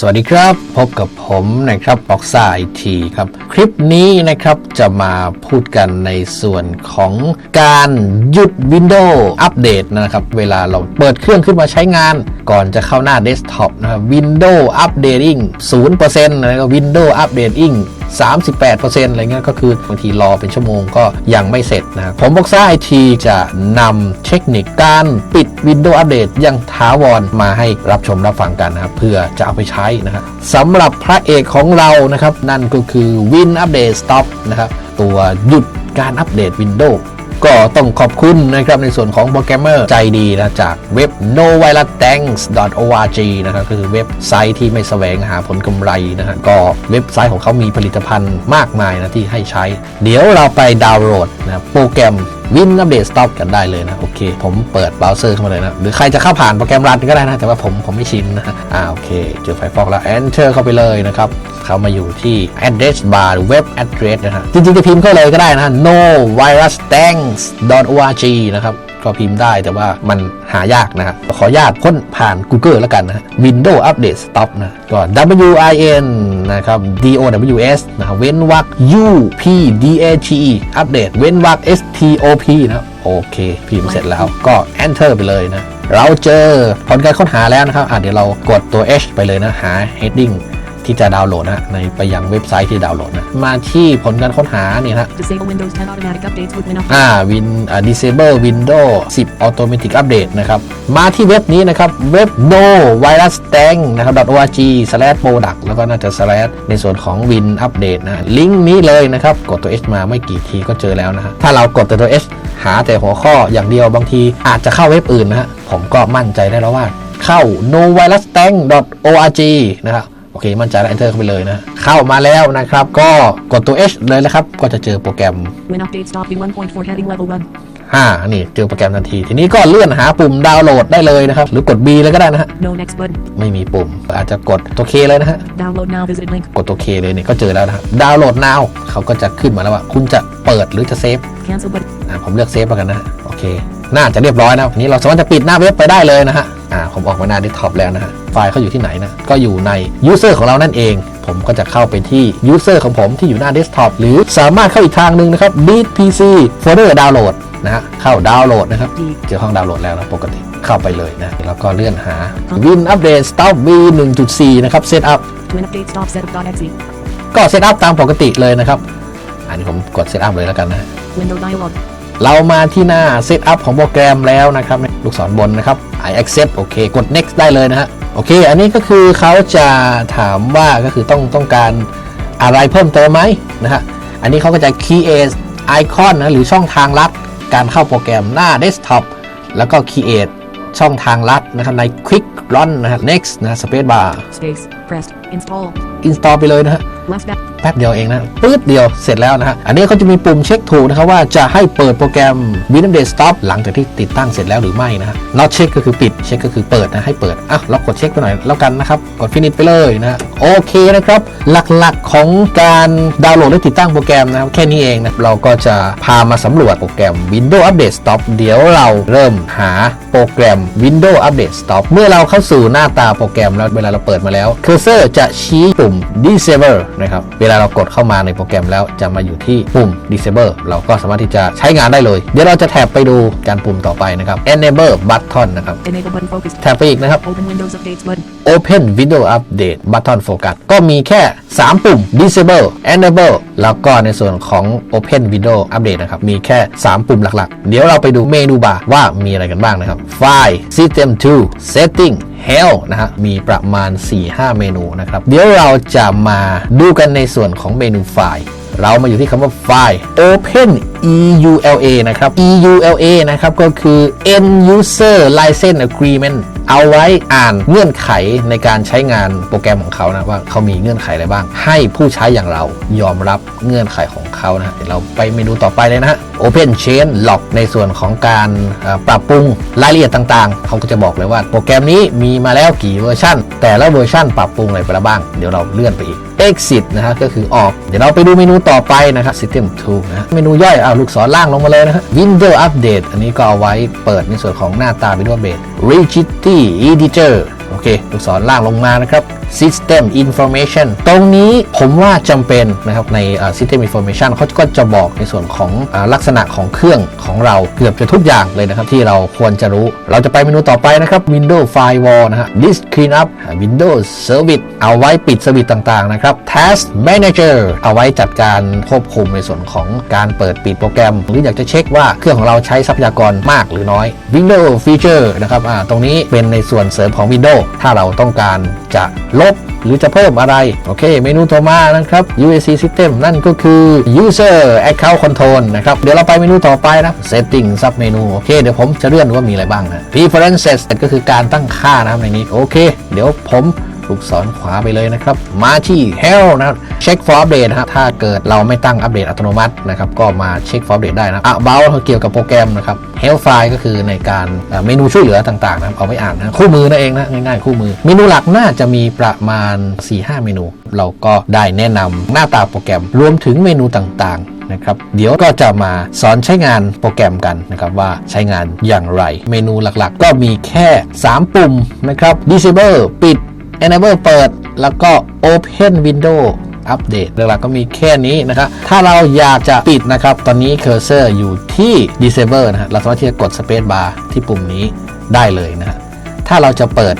สวัสดีครับ พบกับผมนะครับบ็อกซ่าไอทีครับ คลิปนี้นะครับจะมาพูดกันในส่วนของการหยุด Windows อัปเดตนะครับ เวลาเราเปิดเครื่องขึ้นมาใช้งาน ก่อนจะเข้าหน้าเดสก์ท็อปนะครับ Windows Updating 0%แล้วก็ Windows Updating 38%อะไรเงี้ยก็คือบางทีรอเป็นชั่วโมงก็ยังไม่เสร็จนะผมบ็อกซ่าไอทีจะนำเทคนิคการปิดวินโดว์อัปเดตยังถาวรมาให้รับชมรับฟังกันนะครับเพื่อจะเอาไปใช้นะครับสำหรับพระเอกของเรานะครับ นั่นก็คือ Win Update Stop นะครับตัวหยุดการอัปเดต Windows ก็ต้องขอบคุณนะครับในส่วนของโปรแกรมเมอร์ใจดีนะจากเว็บ novirusthanks.org นะครับก็คือเว็บไซต์ที่ไม่แสวงหาผลกำไรนะฮะก็เว็บไซต์ของเขามีผลิตภัณฑ์มากมายนะที่ให้ใช้ เดี๋ยวเราไปดาวน์โหลดนะโปรแกรมวินอัปเดตสต็อกกันได้เลยนะ เค ผมเปิดเบราว์เซอร์เข้ามาเลยนะ หรือใครจะเข้าผ่านโปรแกรมรันก็ได้นะ แต่ว่าผมผมไม่ชินนะ อ่าโอเคเจอไฟฟอกแล้ว Enter เข้าไปเลยนะครับเข้ามาอยู่ที่ address bar หรือ web address นะฮะ จริงๆจะพิมพ์เข้าเลยก็ได้นะ no virus thanks org นะครับก็พิมพ์ได้แต่ว่ามันหายากนะครับขออนุญาตค้นผ่าน Google แล้วกันนะ Windows Update Stop นะก็ W I N นะครับ D O W S นะครับเว้นวรรค U P D A T E อัปเดตเว้นวรรค S T O P นะครับโอเค พิมพ์เสร็จแล้วก็ Enter ไปเลยนะ เราเจอผลการค้นหาแล้วนะครับอะเดี๋ยวเรากดตัว H ไปเลยนะ หา heading ที่จะดาวน์โหลดนะในไปยังเว็บไซต์ที่ดาวน์โหลดนะมาที่ผลการค้นหานี่นะ Disable Windows 10 automatic updates with Windows อ่า Win อ่า Disable Windows 10 Automatic Update นะครับมาที่เว็บนี้นะครับเว็บ no virus tank นะครับ .org slash product แล้วก็น่าจะ slash ในส่วนของ Win Update นะลิงก์นี้เลยนะครับ กดตัว H มาไม่กี่ทีก็เจอแล้วนะฮะถ้าเรากดแต่ตัว H หาแต่หัวข้ออย่างเดียวบางทีอาจจะเข้าเว็บอื่นนะฮะผมก็มั่นใจได้แล้วว่าเข้า no virus tank org นะครับโอ เค มั่นใจแล้ว enter เข้าไปเลยนะ เข้ามาแล้วนะครับ ก็กดตัว H เลยนะครับ ก็จะเจอโปรแกรม Win update stop v1.4 heading level 1 5นี่เจอโปรแกรมทันที ทีนี้ก็เลื่อนหาปุ่มดาวน์โหลดได้เลยนะครับ หรือกด B เลยก็ได้นะฮะ No next button ไม่มีปุ่ม อาจจะกดตัว K เลยนะฮะ Download now visited link กดตัว K เลยเนี่ยก็เจอแล้วนะครับดาวน์โหลด now เขาก็จะขึ้นมาแล้วว่า คุณจะเปิดหรือจะเซฟ Cancel button อ่าผมเลือกเซฟแล้วกันนะฮะโอเค น่าจะเรียบร้อยนะทีนี้เราสามารถจะปิดหน้าเว็บไปได้เลยนะฮะ อ่าผมออกมาหน้า desktop แล้วนะฮะไฟล์เขาอยู่ที่ไหนนะ ก็อยู่ใน user ของเรานั่นเอง ผมก็จะเข้าไปที่ user ของผมที่อยู่หน้า desktop หรือสามารถเข้าอีกทางหนึ่งนะครับ beat pc folder download นะฮะเข้าดาวน์โหลดนะครับ D เจอห้องดาวน์โหลดแล้วนะปกติเข้าไปเลยนะแล้วก็เลื่อนหา Win Update Stop V 1.4 นะครับ Setup Win update stop setup.exe ก็เซตอัพตามปกติเลยนะครับ อันนี้ผมกดเซตอัพเลยแล้วกันนะ Window dialog เรามาที่หน้าเซตอัพของโปรแกรมแล้วนะครับ ลูกศรบนนะครับ I accept โอเค กด next ได้เลยนะฮะ โอเค อันนี้ก็คือเขาจะถามว่าก็คือต้องต้องการอะไรเพิ่มเติมไหมนะฮะ อันนี้เขาก็จะ create icon นะ หรือช่องทางลัด การเข้าโปรแกรมหน้า desktop แล้วก็ create ช่องทางลัดนะครับใน quick run นะฮะ next นะ space bar space pressed install install ไปเลยนะฮะ Left แป๊บเดียวเองนะปื๊ดเดียวเสร็จแล้วนะฮะ อันนี้เขาจะมีปุ่มเช็คถูกนะครับว่าจะให้เปิดโปรแกรม Windows Day Stop หลังจากที่ติดตั้งเสร็จแล้วหรือไม่นะฮะ not check ก็คือปิด เช็คก็คือเปิดนะให้เปิดอะเรากดเช็คไปหน่อยแล้วกันนะครับ กด finish ไปเลยนะฮะโอเคนะครับ หลักๆของการดาวน์โหลดและติดตั้งโปรแกรมนะครับแค่นี้เองนะ เราก็จะพามาสำรวจโปรแกรม Windows Update Stop เดี๋ยวเราเริ่มหาโปรแกรม Windows Update Stop เมื่อเราเข้าสู่หน้าตาโปรแกรมแล้วเวลาเราเปิดมาแล้วเคอร์เซอร์จะชี้ปุ่ม Disable นะครับ เวลาเรากดเข้ามาในโปรแกรมแล้วจะมาอยู่ที่ปุ่ม Disable เราก็สามารถที่จะใช้งานได้เลย เดี๋ยวเราจะแท็บไปดูการปุ่มต่อไปนะครับ Enable Button นะครับ enable button focused แท็บไปอีกนะครับ open Windows updates button Open Windows Update Button Focus ก็มีแค่ 3 ปุ่ม Disable Enable แล้วก็ในส่วนของ Open Windows Update นะครับ มีแค่ 3 ปุ่มหลักๆ เดี๋ยวเราไปดูเมนูบาร์ว่ามีอะไรกันบ้างนะครับ File System 2 Setting Hell นะฮะมีประมาณ 4-5 เมนูนะครับ เดี๋ยวเราจะมาดูกันในส่วนของเมนูไฟล์เรามาอยู่ที่คำว่าไฟล์ Open EULA นะครับ EULA นะครับ ก็คือ End User License Agreement เอาไว้อ่านเงื่อนไขในการใช้งานโปรแกรมของเขานะว่าเขามีเงื่อนไขอะไรบ้าง ให้ผู้ใช้อย่างเรายอมรับเงื่อนไขของเขานะเดี๋ยวเราไปเมนูต่อไปเลยนะฮะ Open Chain Log ในส่วนของการปรับปรุงรายละเอียดต่างๆ เขาก็จะบอกเลยว่าโปรแกรมนี้มีมาแล้วกี่เวอร์ชันแต่ละเวอร์ชันปรับปรุงอะไรไปแล้วบ้าง เดี๋ยวเราเลื่อนไปอีก Exit นะครับก็คือออก เดี๋ยวเราไปดูเมนูต่อไปนะครับ System tool นะเมนูย่อยเอาลูกศรล่างลงมาเลยนะฮะ window Update อันนี้ก็เอาไว้เปิดในส่วนของหน้าตา window Update Rigidity Editor โอเคลูกศรล่างลงมานะครับ System Information ตรงนี้ผมว่าจำเป็นนะครับใน System Information เขาก็จะบอกในส่วนของอลักษณะของเครื่องของเราเกือบจะทุกอย่างเลยนะครับ ที่เราควรจะรู้ เราจะไปเมนูต่อไปนะครับ Windows Firewall นะฮะ Disk Cleanup Windows Service เอาไว้ปิดสวิตต่างๆนะครับ Task Manager เอาไว้จัดการควบคุมในส่วนของการเปิดปิดโปรแกรม หรืออยากจะเช็คว่าเครื่องของเราใช้ทรัพยากรมากหรือน้อย Windows Feature นะครับตรงนี้เป็นในส่วนเสริมของ Windows ถ้าเราต้องการจะลบหรือจะเพิ่มอะไร โอเค เมนูต่อมานะครับ UAC System นั่นก็คือ User Account Control นะครับ เดี๋ยวเราไปเมนูต่อไปนะ Setting Sub Menu โอเค เดี๋ยวผมจะเลื่อนดูว่ามีอะไรบ้างนะ Preferences ก็คือการตั้งค่านะครับในนี้ โอเค เดี๋ยวผม ลูกศรขวาไปเลยนะครับ มาที่ Help นะครับ Check for Update นะถ้าเกิดเราไม่ตั้งอัปเดตอัตโนมัตินะครับก็มาเช็ค for Update ได้นะ About เกี่ยวกับโปรแกรมนะครับ Help File ก็คือในการเมนูช่วยเหลือต่างๆนะเอาไว้อ่านนะคู่มือนั่นเองนะง่ายๆ คู่มือ เมนูหลักน่าจะมีประมาณ 4-5 เมนู เราก็ได้แนะนำหน้าตาโปรแกรมรวมถึงเมนูต่างๆนะครับเดี๋ยวก็จะมาสอนใช้งานโปรแกรมกันนะครับว่าใช้งานอย่างไร เมนูหลักๆ ก็มีแค่ 3 ปุ่มนะครับ disable ปิด enable เปิด แล้วก็ open window อัปเดตหลักๆก็มีแค่นี้นะครับ ถ้าเราอยากจะปิดนะครับ ตอนนี้เคอร์เซอร์อยู่ที่ disable นะฮะเราสามารถที่จะกด space bar ที่ปุ่มนี้ได้เลยนะฮะถ้าเราจะเปิด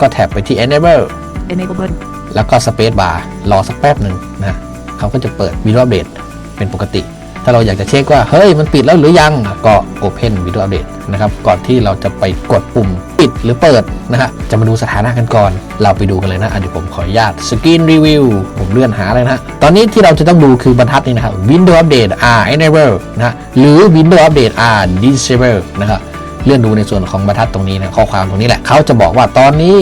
ก็แท็บไปที่ enable Enable button. แล้วก็ space bar รอสักแป๊บหนึ่งนะเขาก็จะเปิด Windows Update เป็นปกติ ถ้าเราอยากจะเช็คว่า เฮ้ย มันปิดแล้วหรือยัง ก็ Open Windows Update นะครับ ก่อนที่เราจะไปกดปุ่มปิดหรือเปิดนะฮะ จะมาดูสถานะกันก่อน เราไปดูกันเลยนะะเดี๋ยวผมขออนุญาต Screen Review ผมเลื่อนหาเลยนะฮะ ตอนนี้ที่เราจะต้องดูคือบรรทัดนี้นะครับ Windows Update R Enable นะฮะหรือ Windows Update R Disable นะครับ เลื่อนดูในส่วนของบรรทัดตรงนี้นะ ข้อความตรงนี้แหละ เขาจะบอกว่าตอนนี้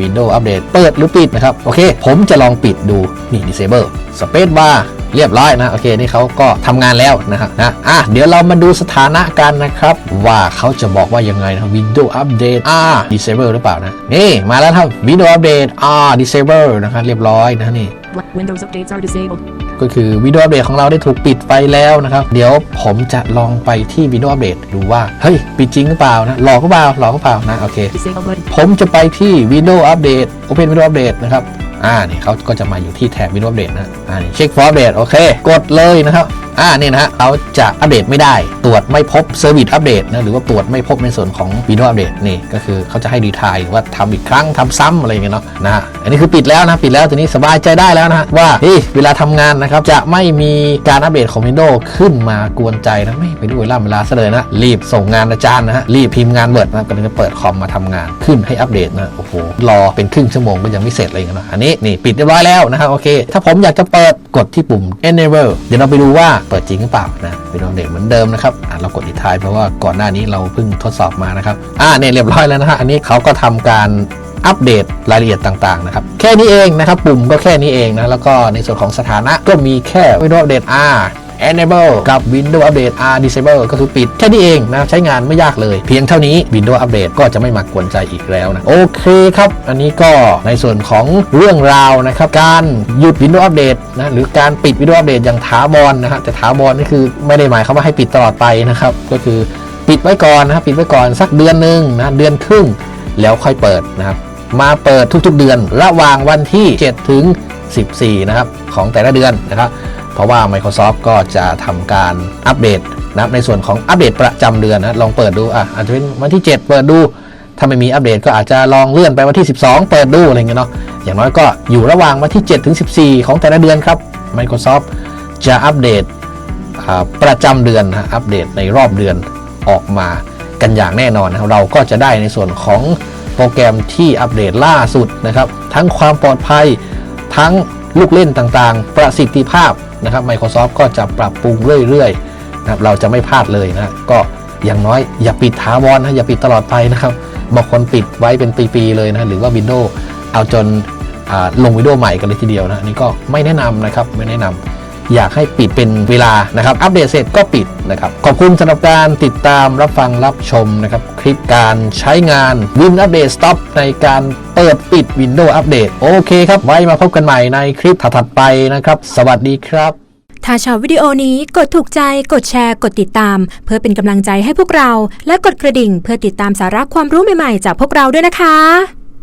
Windows Update เปิดหรือปิดนะครับ โอเค ผมจะลองปิดดู นี่ Disable Space Bar เรียบร้อยนะโอเคนี่เขาก็ทำงานแล้วนะครับนะอะเดี๋ยวเรามาดูสถานะกันนะครับ ว่าเขาจะบอกว่ายังไงนะ Windows Update อ่า Disable หรือเปล่านะนี่มาแล้วครับ Windows Update อ่า Disable นะครับเรียบร้อยนะนี่ Black Windows updates are disabled. ก็คือ Windows Update ของเราได้ถูกปิดไปแล้วนะครับ เดี๋ยวผมจะลองไปที่ Windows Update ดูว่า เฮ้ย ปิดจริงหรือเปล่านะ หลอกหรือเปล่า หลอกหรือเปล่านะ โอเค Disable button. ผมจะไปที่ Windows Update Open Windows Update นะครับ อ่านี่เขาก็จะมาอยู่ที่แท็บวินโดว์เดตนะอ่านี่เช็คฟอร์เดตโอเค กดเลยนะครับ อ่าเนี่ยนะฮะเขาจะอัปเดตไม่ได้ ตรวจไม่พบ Service Update นะหรือว่าตรวจไม่พบในส่วนของ Windows Update นี่ก็คือเขาจะให้รีทายหรือว่าทำอีกครั้งทำซ้ำอะไรอย่างเงี้ยเนาะนะฮะอันนี้คือปิดแล้วนะปิดแล้วทีนี้สบายใจได้แล้วนะว่าเฮ้ยเวลาทำงานนะครับจะไม่มีการอัปเดตของ Windows ขึ้นมากวนใจนะไม่ไปดูเวลาเวลาซะเลยนะรีบส่งงานอาจารย์นะฮะรีบพิมพ์งานเวิร์ดนะกำลังจะเปิดคอมมาทำงานขึ้นให้อัปเดตนะโอ้โหรอเป็นครึ่งชั่วโมงก็ยังไม่เสร็จเลยเนาะอันนี้นี่ปิดเรียบร้อยแล้วนะครับโอเค ถ้าผมอยากจะเปิดกดที่ปุ่ม enable เดี๋ยวเราไปดูว่าเปิดจริงหรือเปล่านะเป็นอัปเดตเหมือนเดิมนะครับอะเรากดอีกทายเพราะว่าก่อนหน้านี้เราเพิ่งทดสอบมานะครับอ่าเนี่ยเรียบร้อยแล้วนะฮะอันนี้เขาก็ทำการอัปเดตรายละเอียดต่างๆนะครับแค่นี้เองนะครับปุ่มก็แค่นี้เองนะแล้วก็ในส่วนของสถานะก็มีแค่วิดีโอเด็ก R Enable กับ Windows Update R Disable ก็คือปิด แค่นี้เองนะใช้งานไม่ยากเลย เพียงเท่านี้ Windows Update ก็จะไม่มากวนใจอีกแล้วนะ โอเคครับ อันนี้ก็ในส่วนของเรื่องราวนะครับ การหยุด Windows Update นะหรือการปิด Windows Update อย่างถาวรนะฮะแต่ถาวรนี่คือไม่ได้หมายความว่าให้ปิดตลอดไปนะครับก็คือปิดไว้ก่อนนะครับปิดไว้ก่อนสักเดือนหนึ่งนะเดือนครึ่งแล้วค่อยเปิดนะครับมาเปิดทุกๆเดือน ระหว่างวันที่ 7 ถึง 14 นะครับ ของแต่ละเดือนนะครับ เพราะว่า Microsoft ก็จะทำการอัปเดตนะในส่วนของอัปเดตประจำเดือนนะลองเปิดดูอะอาจจะเป็นวันที่ 7 เปิดดูถ้าไม่มีอัปเดตก็อาจจะลองเลื่อนไปวันที่ 12 เปิดดูอะไรเงี้ยเนาะ อย่างน้อยก็อยู่ระหว่างวันที่ 7 ถึง 14 ของแต่ละเดือนครับ Microsoft จะอัปเดตประจำเดือนนะอัปเดตในรอบเดือนออกมากันอย่างแน่นอนนะครับเราก็จะได้ในส่วนของโปรแกรมที่อัปเดตล่าสุดนะครับ ทั้งความปลอดภัย ทั้งลูกเล่นต่างๆ ประสิทธิภาพ นะครับ Microsoft ก็จะปรับปรุงเรื่อยๆนะครับเราจะไม่พลาดเลยนะก็อย่างน้อยอย่าปิดถาวรนะอย่าปิดตลอดไปนะครับบางคนปิดไว้เป็นปีๆเลยนะหรือว่า Windows เอาจนลงวิดีโอใหม่กันเลยทีเดียวนะนี่ก็ไม่แนะนำนะครับไม่แนะนำ อยากให้ปิดเป็นเวลานะครับ อัปเดตเสร็จก็ปิดนะครับ ขอบคุณสำหรับการติดตามรับฟังรับชมนะครับ คลิปการใช้งาน Win Update Stop ในการเปิดปิด Windows Update โอเคครับ ไว้มาพบกันใหม่ในคลิปถัดไปนะครับ สวัสดีครับ ถ้าชอบวิดีโอนี้กดถูกใจ กดแชร์ กดติดตาม เพื่อเป็นกำลังใจให้พวกเรา และกดกระดิ่งเพื่อติดตามสาระความรู้ใหม่ๆ จากพวกเราด้วยนะคะ